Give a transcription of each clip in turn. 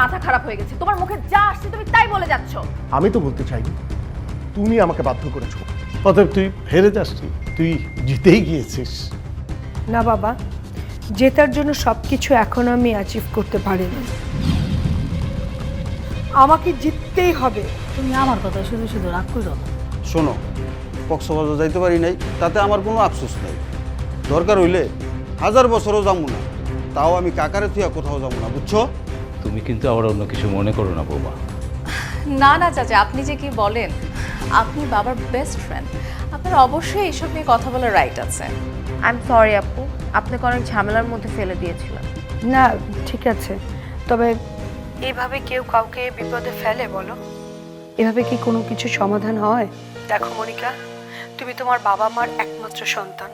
মাথা খারাপ হয়ে গেছে তোমার মুখে যা আসছে তুমি তাই বলে যাচ্ছ। আমি তো বলতে চাইনি তুমি আমাকে বাধ্য করেছ। অতএব তুই হেরে যাসনি তুই জিতেই গিয়েছিস। না বাবা জেতার জন্য সব কিছু এখন আমি অ্যাচিভ করতে পারিনি। আমাকে জিততেই হবে। তুমি আমার কথা শুধু শুধু রাগ করো। শোনো কক্সবাজার যাইতে পারি নাই তাতে আমার কোনো আফসোস নাই। দরকার হইলে হাজার বছরও যাব না তাও আমি কাকারে থুয়া কোথাও যাব না বুঝছ? তুমি কিন্তু আবার অন্য কিছু মনে করো না বৌমা। না না চাচা আপনি যে কি বলেন আপনি বাবার বেস্ট ফ্রেন্ড আপনার অবশ্যই এইসব নিয়ে কথা বলার রাইট আছে। আই এম সরি আপু। আপনাকে অনেক ঝামেলার মধ্যে ফেলে দিয়েছিলাম। না ঠিক আছে। তবে এভাবে কেউ কাউকে বিপদে ফেলে বলো। এভাবে কি কোনো কিছু সমাধান হয়? দেখো মনিকা তুমি তোমার বাবা মার একমাত্র সন্তান।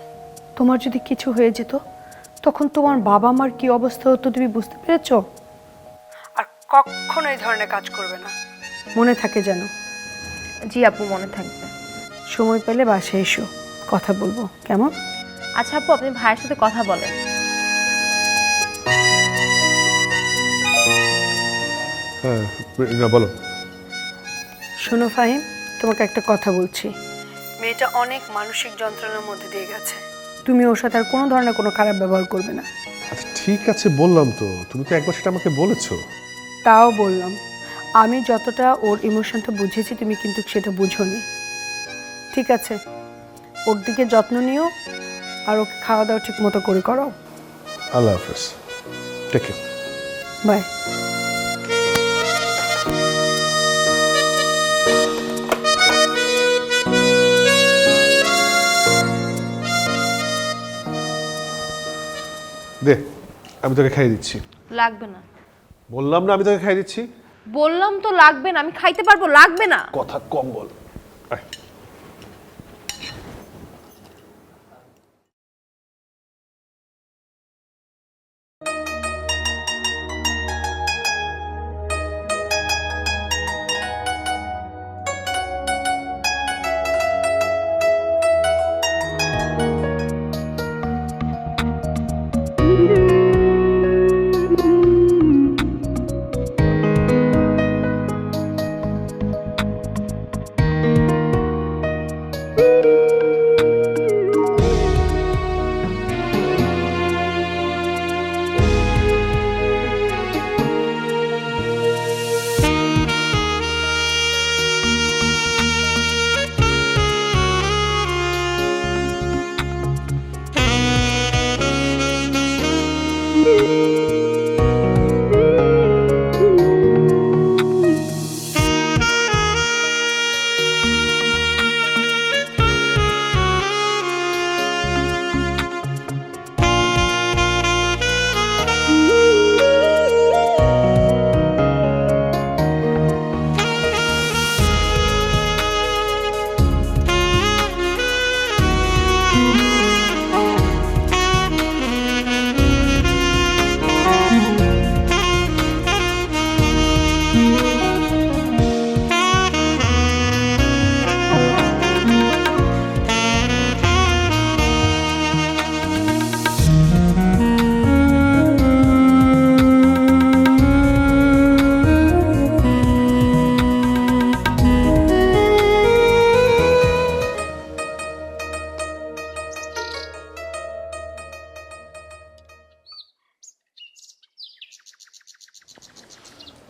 তোমার যদি কিছু হয়ে যেত তখন তোমার বাবা মার কি অবস্থা হতো তুমি বুঝতে পেরেছ? কখনো এই ধরনের কাজ করবে না। মনে থাকে যেন। জি আপু মনে থাকবে। সময় পেলে বাসায় এসো কথা বলব কেমন? আচ্ছা আপু আপনি ভাইয়ের সাথে কথা বলেন। হ্যাঁ না বলো। শোনো ফাহিম তোমাকে একটা কথা বলছি। মেয়েটা অনেক মানসিক যন্ত্রণার মধ্যে দিয়ে গেছে। তুমি ওর সাথে আর কোনো ধরনের কোনো খারাপ ব্যবহার করবে না। আচ্ছা ঠিক আছে বললাম তো। তুমি তো একবার সেটা আমাকে বলেছ। তাও বললাম আমি যতটা ওর ইমোশনটা বুঝেছি তুমি কিন্তু সেটা বুঝোনি। ঠিক আছে ওর দিকে যত্ন নিও আর ওকে খাওয়া দাওয়া ঠিক মতো করে করো। আল্লাহ হাফেজ। Take by. দে আমি তোকে খাইয়ে দিচ্ছি। লাগবে না। বললাম না আমি তোকে খাই দিচ্ছি। বললাম তো লাগবে না আমি খাইতে পারব লাগবে না। কথা কম বল। আয়।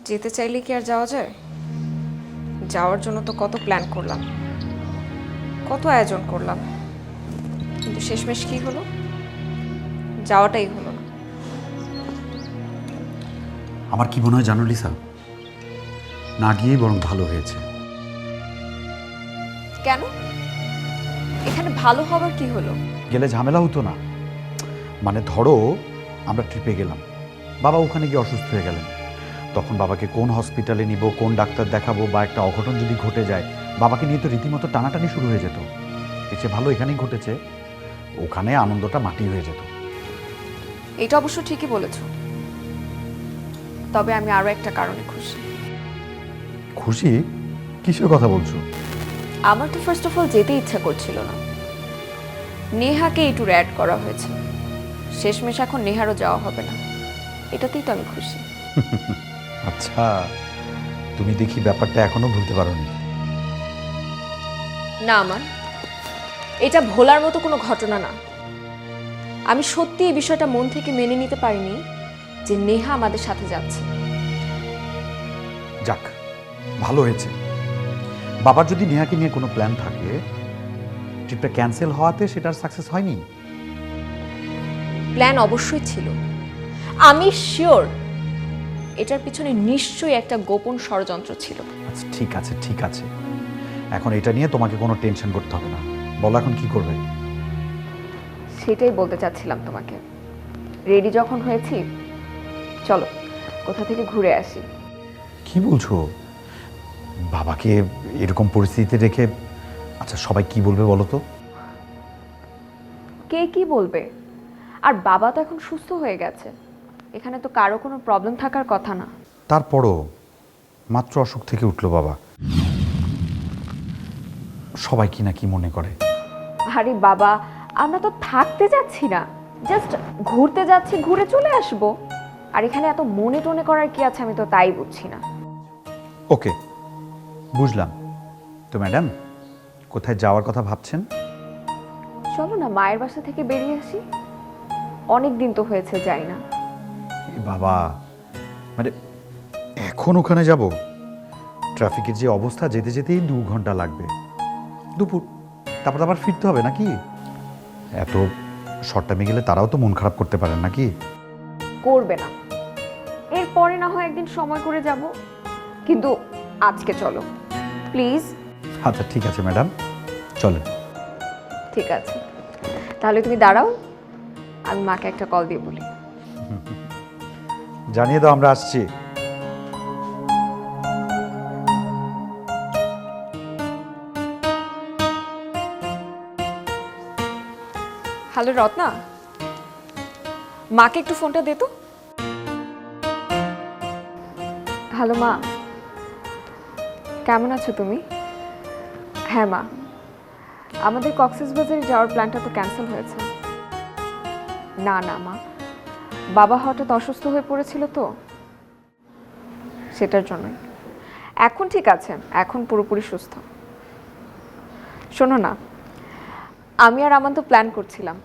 যেতে চাইলে কি আর যাওয়া যায়? যাওয়ার জন্য তো কত প্ল্যান করলাম। কত আয়োজন করলাম। কিন্তু শেষমেশ কি হলো? যাওয়াটাই হলো না। আমার কি মনে হয় জানো লিসা? না গিয়েই বরং ভালো হয়েছে। কেন? এখানে ভালো হবার কি হলো? গেলে ঝামেলা হতো না। মানে ধরো আমরা ট্রিপে গেলাম। বাবা ওখানে গিয়ে অসুস্থ হয়ে গেলেন। তখন বাবাকে কোন হসপিটালে নিব কোন ডাক্তার দেখাবো বা একটা অঘটন যদি ঘটে যায় বাবাকে নিয়ে তো রীতিমতো টানাটানি শুরু হয়ে যেত। চেয়ে ভালো এখানেই ঘটেছে ওখানে আনন্দটা মাটি হয়ে যেত। এটা অবশ্য ঠিকই বলেছ। তবে আমি আরও একটা কারণে খুশি। খুশি? কিসের কথা বলছো? আমার তো ফার্স্ট অফ অল যেতে ইচ্ছা করছিল না। নেহাকে এই ট্যুরে অ্যাড করা হয়েছে। শেষমেশ এখন নেহারও যাওয়া হবে না। এটাতেই তো আমি খুশি। আচ্ছা তুমি দেখি ব্যাপারটা এখনও ভুলতে পারোনি। না আমার এটা ভোলার মতো কোনো ঘটনা না। আমি সত্যি এই বিষয়টা মন থেকে মেনে নিতে পারিনি যে নেহা আমাদের সাথে যাচ্ছে। যাক ভালো হয়েছে। বাবার যদি নেহাকে নিয়ে কোনো প্ল্যান থাকে ট্রিপটা ক্যান্সেল হওয়াতে সেটার সাকসেস হয়নি? প্ল্যান অবশ্যই ছিল। আমি শিওর এটার পিছনে নিশ্চয়ই একটা গোপন ষড়যন্ত্র ছিল। আচ্ছা ঠিক আছে ঠিক আছে। এখন এটা নিয়ে তোমাকে কোনো টেনশন করতে হবে না। বলো এখন কি করবে? সেটাই বলতে চাচ্ছিলাম তোমাকে। রেডি যখন হয়েছি চলো কোথা থেকে ঘুরে আসি। কি বলছো? বাবাকে এরকম পরিস্থিতিতে রেখে আচ্ছা সবাই কি বলবে বলো তো? কে কি বলবে? আর বাবা তো এখন সুস্থ হয়ে গেছে। এখানে তো কারও কোনো প্রবলেম থাকার কথা না। তারপরও মাত্র অসুখ থেকে উঠল বাবা। সবাই কি না কি মনে করে? আরে বাবা আমরা তো থাকতে যাচ্ছি না। জাস্ট ঘুরতে যাচ্ছি ঘুরে চলে আসব। আর এখানে এত মনে টনে করার কি আছে আমি তো তাই বুঝছি না। ওকে বুঝলাম। তো ম্যাডাম কোথায় যাওয়ার কথা ভাবছেন? চলো না মায়ের বাসা থেকে বেরিয়ে আসি। অনেক দিন তো হয়েছে যাই না। বাবা মানে এখন ওখানে যাব? ট্রাফিকের যে অবস্থা যেতে যেতেই দু ঘণ্টা লাগবে। দুপুর তারপর আবার ফিরতে হবে নাকি? এত শর্ট টাইমে গেলে তারাও তো মন খারাপ করতে পারেন নাকি? করবে না। এরপরে না হয় একদিন সময় করে যাব। কিন্তু আজকে চলো। প্লিজ। আচ্ছা ঠিক আছে ম্যাডাম। চলেন। ঠিক আছে। তাহলে তুমি দাঁড়াও আমি মাকে একটা কল দিয়ে বলি। জানিয়ে দাও আমরা আসছি। হ্যালো রত্না। মাকে একটু ফোনটা দে তো। হ্যালো মা। কেমন আছো তুমি? হ্যাঁ মা। আমাদের কক্সেস বাজারে যাওয়ার প্ল্যানটা তো ক্যান্সেল হয়েছে। না না মা। বাবা হঠাৎ অসুস্থ হয়ে পড়েছিল তো? সেটার জন্যই। এখন ঠিক আছে, এখন পুরোপুরি সুস্থ। শোনো না, আমি আর আমান তো প্ল্যান করছিলাম।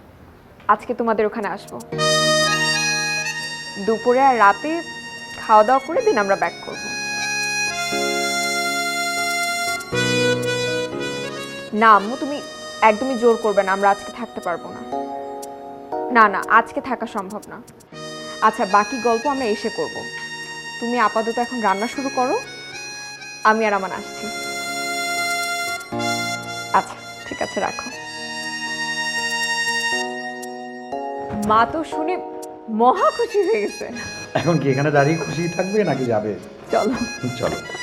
আজকে তোমাদের ওখানে আসব। দুপুরে আর রাতে খাওয়া দাওয়া করে দিন, আমরা ব্যাক করব। না, আম্মু, তুমি একদমই জোর করবে না, আমরা আজকে থাকতে পারব না। না না আজকে থাকা সম্ভব না। আচ্ছা বাকি গল্প আমরা এসে করব। তুমি আপাতত এখন রান্না শুরু করো। আমি আর আমার আসছি। আচ্ছা ঠিক আছে রাখো। মা তো শুনে মহা খুশি হয়ে গেছে। এখন কি এখানে দাঁড়িয়ে খুশি থাকবে নাকি যাবে? চলো। চলো।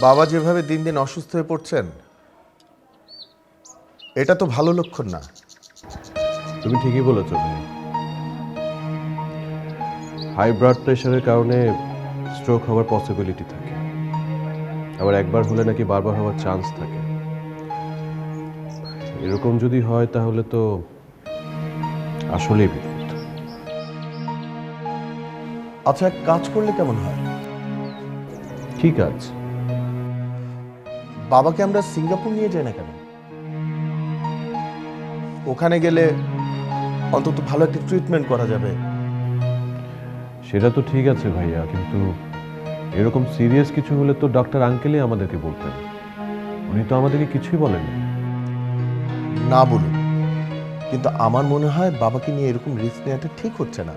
বাবা যেভাবে দিন দিন অসুস্থ হয়ে পড়ছেন এটা তো ভালো লক্ষণ না। তুমি ঠিকই বলেছ ভাই। হাই ব্লাড প্রেশারের কারণে স্ট্রোক হওয়ার পসিবিলিটি থাকে। আবার একবার হলে নাকি বারবার হওয়ার চান্স থাকে। এরকম যদি হয় তাহলে তো আসলেই বিপদ। আচ্ছা এক কাজ করলে কেমন হয়? ঠিক আছে বাবাকে আমরা সিঙ্গাপুর নিয়ে যাই না কেন? ওখানে গেলে অন্তত ভালো একটা ট্রিটমেন্ট করা যাবে। সেটা তো ঠিক আছে ভাইয়া কিন্তু এরকম সিরিয়াস কিছু হলে তো ডক্টর আঙ্কেলই আমাদেরকে বলতেন। উনি তো আমাদেরকে কিছুই বলেননি। না বলুন কিন্তু আমার মনে হয় বাবাকে নিয়ে এরকম রিস্ক নেওয়াটা ঠিক হচ্ছে না।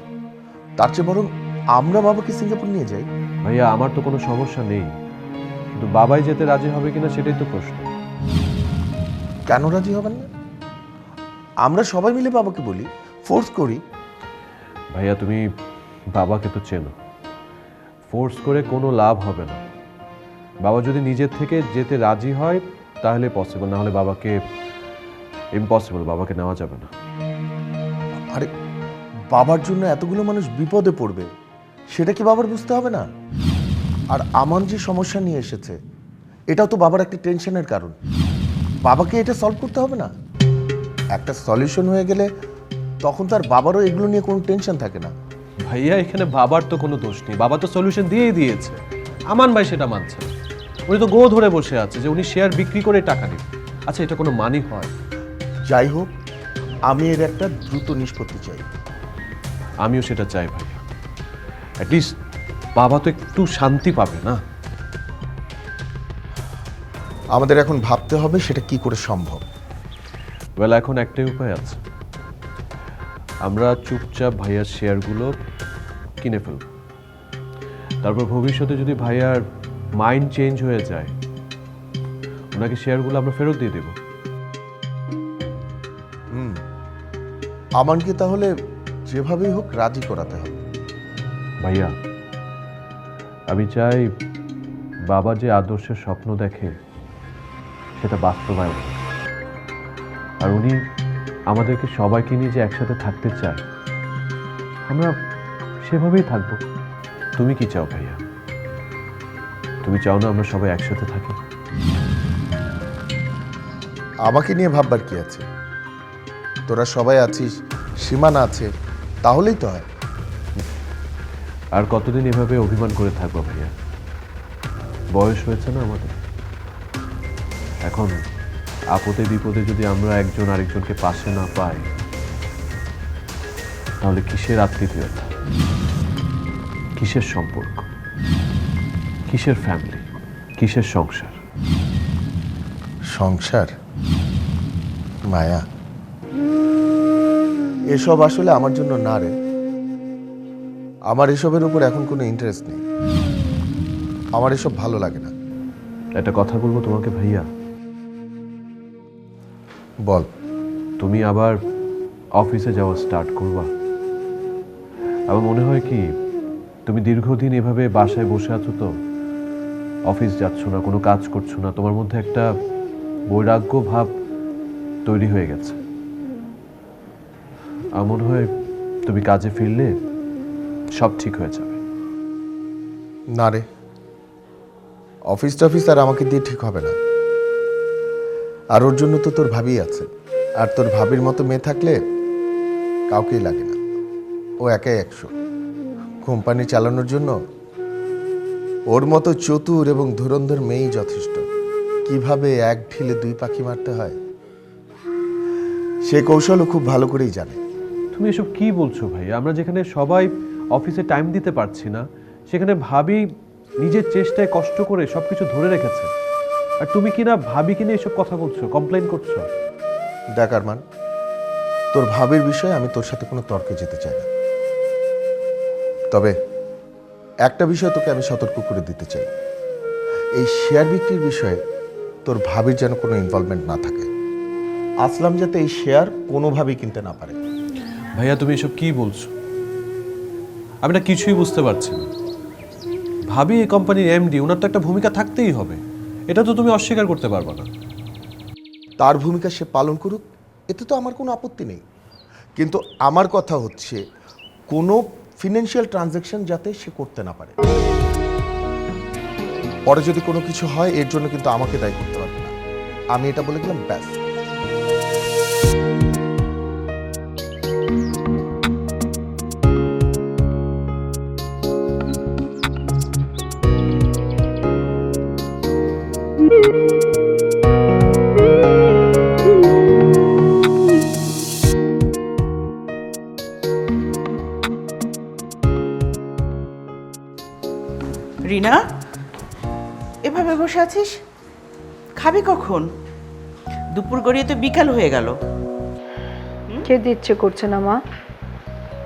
তার চেয়ে বরং আমরা বাবাকে সিঙ্গাপুর নিয়ে যাই। ভাইয়া আমার তো কোনো সমস্যা নেই। কিন্তু বাবাই যেতে রাজি হবে কিনা সেটাই তো প্রশ্ন। কেন রাজি হবেন না? আমরা সবাই মিলে বাবাকে বলি ফোর্স করি। ভাইয়া তুমি বাবাকে তো চেনো। ফোর্স করে কোনো লাভ হবে না। বাবা যদি নিজের থেকে যেতে রাজি হয় তাহলে পসিবল না হলে বাবাকে ইম্পসিবল বাবাকে নেওয়া যাবে না। আরে বাবার জন্য এতগুলো মানুষ বিপদে পড়বে সেটা কি বাবার বুঝতে হবে না? আর আমার যে সমস্যা নিয়ে এসেছে এটাও তো বাবার একটা টেনশনের কারণ। বাবাকে এটা সলভ করতে হবে না। একটা সলিউশন হয়ে গেলে তখন তার বাবারও এগুলো নিয়ে কোনো টেনশন থাকে না। ভাইয়া এখানে বাবার তো কোনো দোষ নেই। বাবা তো সলিউশন দিয়েই দিয়েছে। আমান ভাই সেটা মানছে না। উনি তো গো ধরে বসে আছে যে উনি শেয়ার বিক্রি করে টাকা নেবে আচ্ছা এটা কোনো মানি হয় যাই হোক আমি এর একটা দ্রুত নিষ্পত্তি চাই। আমিও সেটা চাই ভাইয়া। অ্যাটলিস্ট বাবা তো একটু শান্তি পাবে না? আমাদের এখন ভাবতে হবে সেটা কি করে সম্ভব। ওয়েল এখন একটাই উপায় আছে। আমরা চুপচাপ ভাইয়ার শেয়ারগুলো কিনে ফেলব। তারপর ভবিষ্যতে যদি ভাইয়ার মাইন্ড চেঞ্জ হয়ে যায় ওনাকে শেয়ারগুলো আমরা ফেরত দিয়ে দেব। আমানকে তাহলে যেভাবেই হোক রাজি করাতে হবে। ভাইয়া আমি চাই বাবা যে আদর্শের স্বপ্ন দেখে, সেটা বাস্তবায়ন আর উনি আমাদেরকে সবাইকে নিয়ে যে একসাথে থাকতে চায়, আমরা সেভাবেই থাকব। তুমি কি চাও ভাইয়া? তুমি চাও না আমরা সবাই একসাথে থাকি? আমাকে নিয়ে ভাববার কি আছে? তোরা সবাই আছিস, সীমানা আছে, তাহলেই তো হয়। আর কতদিন এভাবে অভিমান করে থাকব ভাইয়া? বয়স হয়েছে না আমাদের? এখন আপদে বিপদে যদি আমরা একজন আরেকজনকে পাশে না পাই, তাহলে কিসের আত্মীয়তা? কিসের সম্পর্ক? কিসের ফ্যামিলি কিসের সংসার? সংসার? মায়া? এসব আসলে আমার জন্য না রে। আমার এসবের উপর এখন কোনো ইন্টারেস্ট নেই। আমার এসব ভালো লাগে না। একটা কথা বলব তোমাকে ভাইয়া? বল। তুমি আবার অফিসে যাওয়া স্টার্ট করবা। আমার মনে হয় কি তুমি দীর্ঘদিন এভাবে বাসায় বসে আছো তো অফিস যাচ্ছ না কোনো কাজ করছ না তোমার মধ্যে একটা বৈরাগ্য ভাব তৈরি হয়ে গেছে। আমার মনে হয় তুমি কাজে ফিরলে সব ঠিক হয়ে যাবে। না রে। অফিস টফিস আর আমাকে দিয়ে ঠিক হবে না। আর ওর জন্য তো তোর ভাবি আছে। আর তোর ভাবির মতো মেয়ে থাকলে কাউকেই লাগে না। ও একাই একশো। কোম্পানি চালানোর জন্য ওর মতো চতুর এবং ধুরন্ধর মেয়েই যথেষ্ট। কীভাবে এক ঢিলে দুই পাখি মারতে হয় সে কৌশলও খুব ভালো করেই জানে। তুমি এসব কি বলছো ভাই? আমরা যেখানে সবাই অফিসে টাইম দিতে পারছি না। সেখানে ভাবি নিজের চেষ্টায় কষ্ট করে সবকিছু ধরে রেখেছে। আর তুমি কি না ভাবি কিনা এসব কথা বলছো কমপ্লেন করছ? দেখ আরমান তোর ভাবির বিষয়ে আমি তোর সাথে কোনো তর্কে যেতে চাই না। তবে একটা বিষয় তোকে আমি সতর্ক করে দিতে চাই। এই শেয়ার বিক্রির বিষয়ে তোর ভাবির যেন কোনো ইনভলভমেন্ট না থাকে। আসলাম যাতে এই শেয়ার কোনোভাবেই কিনতে না পারে। ভাইয়া তুমি এসব কি বলছো? আমি না কিছুই বুঝতে পারছি না। ভাবি এই কোম্পানির এমডি ওনার তো একটা ভূমিকা থাকতেই হবে। এটা তো তুমি অস্বীকার করতে পারবে না। তার ভূমিকা সে পালন করুক, এতে তো আমার কোনো আপত্তি নেই। কিন্তু আমার কথা হচ্ছে, কোনো ফিনান্সিয়াল ট্রানজ্যাকশন যাতে সে করতে না পারে। পরে যদি কোনো কিছু হয়, এর জন্য কিন্তু আমাকে দায়ী করতে পারবে না। আমি এটা বলে গেলাম ব্যাস। বসে আছিস? খাবি কখন? দুপুর গড়িয়ে তো বিকাল হয়ে গেল। খেতে ইচ্ছে করছে না মা।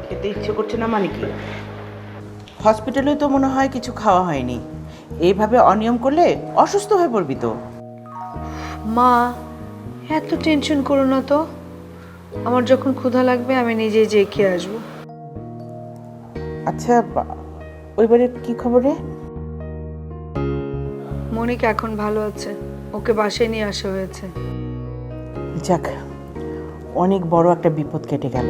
খেতে ইচ্ছে করছে না মানে কি? হসপিটালে তো মনে হয় কিছু খাওয়া হয়নি। এইভাবে অনিয়ম করলে অসুস্থ হয়ে পড়বি তো। মা এত টেনশন করো না তো। আমার যখন ক্ষুধা লাগবে আমি নিজে যেয়ে খেয়ে আসব। আচ্ছা ওই বাড়ির কি খবর রে? মনিকা এখন ভালো আছে। ওকে বাসায় নিয়ে আসা হয়েছে। যাক অনেক বড় একটা বিপদ কেটে গেল।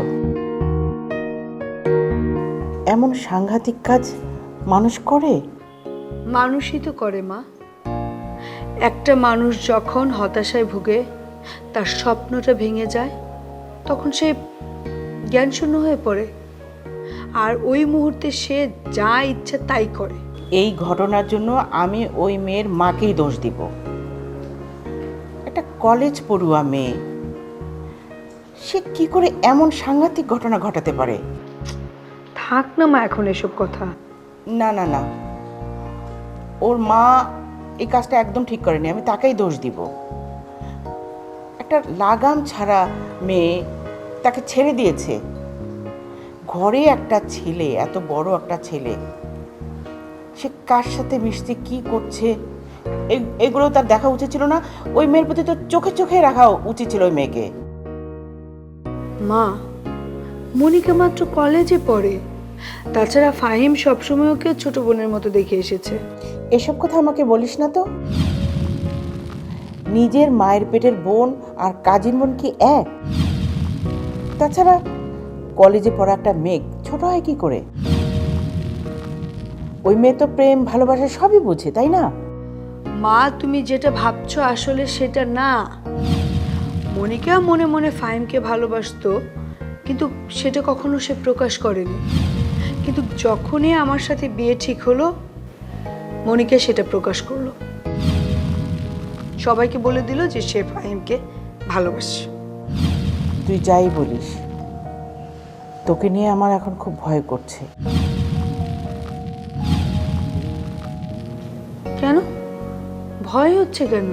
এমন সাংঘাতিক কাজ মানুষ করে? মানুষই তো করে মা। একটা মানুষ যখন হতাশায় ভুগে তার স্বপ্নটা ভেঙে যায় তখন সে জ্ঞানশূন্য হয়ে পড়ে। আর ওই মুহূর্তে সে যা ইচ্ছা তাই করে। এই ঘটনার জন্য আমি ওই মেয়ের মাকেই দোষ দিব। একটা কলেজ পড়ুয়া মেয়ে। সে কি করে এমন সাংঘাতিক ঘটনা ঘটাতে পারে? থাক না মা এখন এসব কথা। না না না। ওর মা এই কাজটা একদম ঠিক করেনি আমি তাকেই দোষ দিব। একটা লাগাম ছাড়া মেয়ে তাকে ছেড়ে দিয়েছে। ঘরে একটা ছেলে এত বড় একটা ছেলে। সে কার সাথে মিশছে কি করছে? এগুলো তার দেখা উচিত ছিল না। ওই মেয়ের প্রতি তো চোখে চোখে রাখা উচিত ছিল ওই মেয়েকে। মা মনিকা মাত্র কলেজে পড়ে। তাছাড়া ফাহিম সবসময় ওকে ছোট বোনের মতো দেখে এসেছে। এসব কথা আমাকে বলিস না তো? নিজের মায়ের পেটের বোন আর কাজিন বোন কি এক? তাছাড়া কলেজে পড়া একটা মেঘ ছোট হয় কি করে? ওই মেয়ে তো প্রেম ভালোবাসা সবই বুঝে তাই না? মা তুমি যেটা ভাবছ আসলে সেটা না। মনিকা মনে মনে ফাহিমকে ভালোবাসতো কিন্তু সেটা কখনো সে প্রকাশ করেনি। কিন্তু যখনই আমার সাথে বিয়ে ঠিক হলো মনিকা সেটা প্রকাশ করল। সবাইকে বলে দিল যে সে ফাহিমকে ভালোবাসে। তুই যাই বলিস। তোকে নিয়ে আমার এখন খুব ভয় করছে। কেন? ভয় হচ্ছে কেন?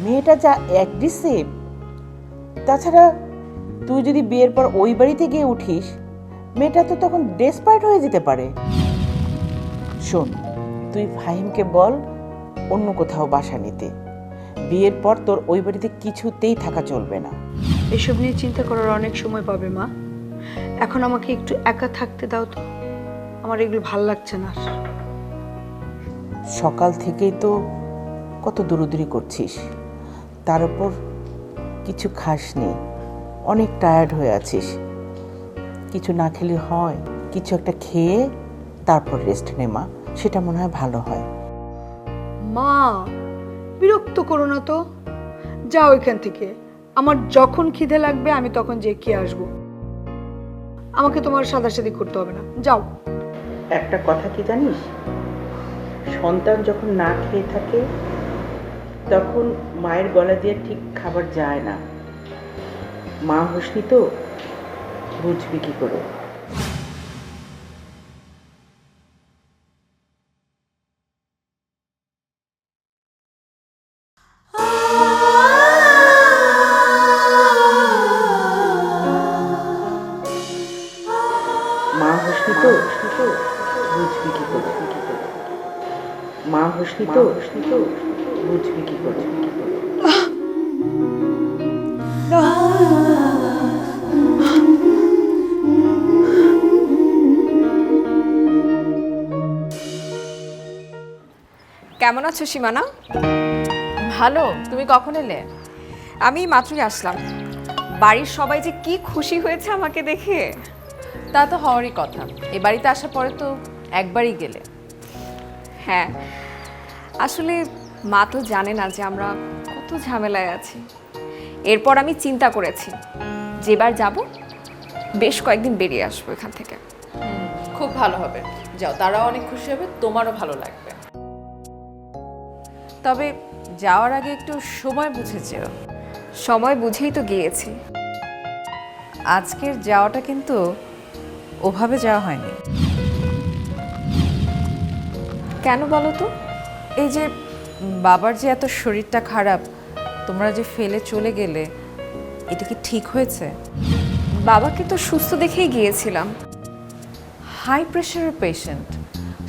মেয়েটা যা অ্যাগ্রেসিভ তাছাড়া তুই যদি বিয়ের পর ওই বাড়িতে গিয়ে উঠিস মেয়েটা তো তখন ডেসপারেট হয়ে যেতে পারে। শোন তুই ফাহিমকে বল অন্য কোথাও বাসা নিতে। বিয়ের পর তোর ওই বাড়িতে কিছুতেই থাকা চলবে না। এসব নিয়ে চিন্তা করার অনেক সময় পাবে মা। এখন আমাকে একটু একা থাকতে দাও তো। আমার এগুলো ভালো লাগছে না। সকাল থেকেই তো কত দূরদূরি করছিস। তার উপর কিছু খাসনি অনেক টায়ার্ড হয়ে আছিস। কিছু না খেলে হয় কিছু একটা খেয়ে তারপর রেস্ট নে মা সেটা মনে হয় ভালো হয়। মা বিরক্ত করো না তো। যাও এখান থেকে। আমার যখন খিদে লাগবে আমি তখন যে খেয়ে আসব। আমাকে তোমার সাদাসাদি করতে হবে না। যাও। একটা কথা কি জানিস? সন্তান যখন না খেয়ে থাকে, তখন মায়ের গলা দিয়ে ঠিক খাবার যায় না। মা হসনি তো? বুঝবি কী করে? তো কি কেমন আছো সীমানা? ভালো, তুমি কখন এলে? আমি মাত্রই আসলাম। বাড়ির সবাই যে কি খুশি হয়েছে আমাকে দেখে, তা তো হওয়ারই কথা। এ বাড়িতে আসার পরে তো একবারই গেলে। হ্যাঁ আসলে মা তো জানে না যে আমরা কত ঝামেলায় আছি। এরপর আমি চিন্তা করেছি যেবার যাব বেশ কয়েকদিন বেরিয়ে আসব এখান থেকে। খুব ভালো হবে। যাও তারাও অনেক খুশি হবে তোমারও ভালো লাগবে। তবে যাওয়ার আগে একটু সময় বুঝে যেও। সময় বুঝেই তো গিয়েছি। আজকের যাওয়াটা কিন্তু ওভাবে যাওয়া হয়নি। কেন বলো তো? এই যে বাবার যে এত শরীরটা খারাপ, তোমরা যে ফেলে চলে গেলে, এটা কি ঠিক হয়েছে? বাবাকে তো সুস্থ দেখেই গিয়েছিলাম। হাই প্রেশারের পেশেন্ট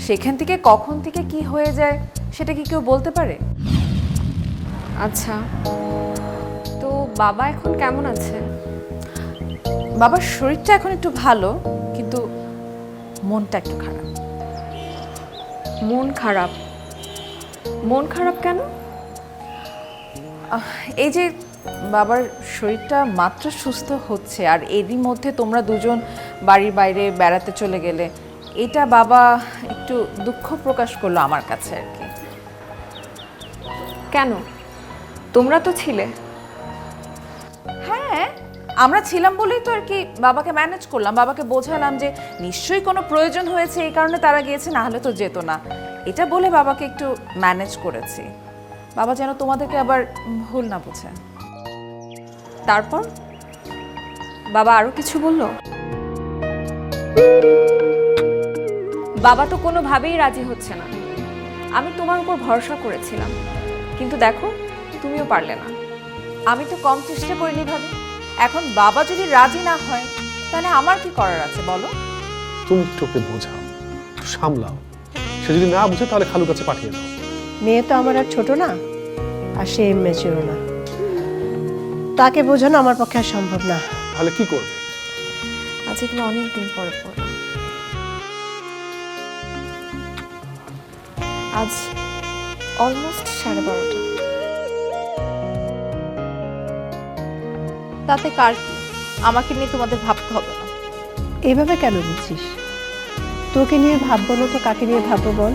সেখান থেকে কখন থেকে কি হয়ে যায়, সেটা কি কেউ বলতে পারে? আচ্ছা তো বাবা এখন কেমন আছে? বাবার শরীরটা এখন একটু ভালো, কিন্তু মনটা একটু খারাপ। মন খারাপ? মন খারাপ কেন? এই যে বাবার শরীরটা মাত্র সুস্থ হচ্ছে আর এরই মধ্যে তোমরা দুজন বাড়ির বাইরে বেড়াতে চলে গেলে এটা বাবা একটু দুঃখ প্রকাশ করল আমার কাছে আর কি। কেন? তোমরা তো ছিলে। হ্যাঁ আমরা ছিলাম বলেই তো আর কি বাবাকে ম্যানেজ করলাম বাবাকে বোঝালাম যে নিশ্চয়ই কোনো প্রয়োজন হয়েছে এই কারণে তারা গিয়েছে না হলে তো যেত না। এটা বলে বাবাকে একটু ম্যানেজ করেছি। বাবা যেন তোমাদেরকে আবার ভুল না বোঝে। তারপর? বাবা আরও কিছু বলল? বাবা তো কোনোভাবেই রাজি হচ্ছে না। আমি তোমার উপর ভরসা করেছিলাম। কিন্তু দেখো, তুমিও পারলে না। আমি তো কম চেষ্টা করিনি ভাবি। এখন বাবা যদি রাজি না হয়, তাহলে আমার কি করার আছে বলো? তুমি একটু বোঝাও সামলাও। সে যদি না বুঝে তাহলে খালুর কাছে পাঠিয়ে দাও। মেয়ে তো আমার আর ছোট না আর সে মেচিও না। তাকে বোঝানো আমার পক্ষে আর সম্ভব না। তাহলে কি করবে? আজ এগুলো অনেক দিন পরে পড়লাম আজ অলমোস্ট সাড়ে বারোটা। তাতে কার কি? আমাকে নিয়ে তোমাদের ভাবতে হবে না। এভাবে কেন বলছিস তোকে নিয়ে ভাববো না তো কাকে নিয়ে ভাববো বল?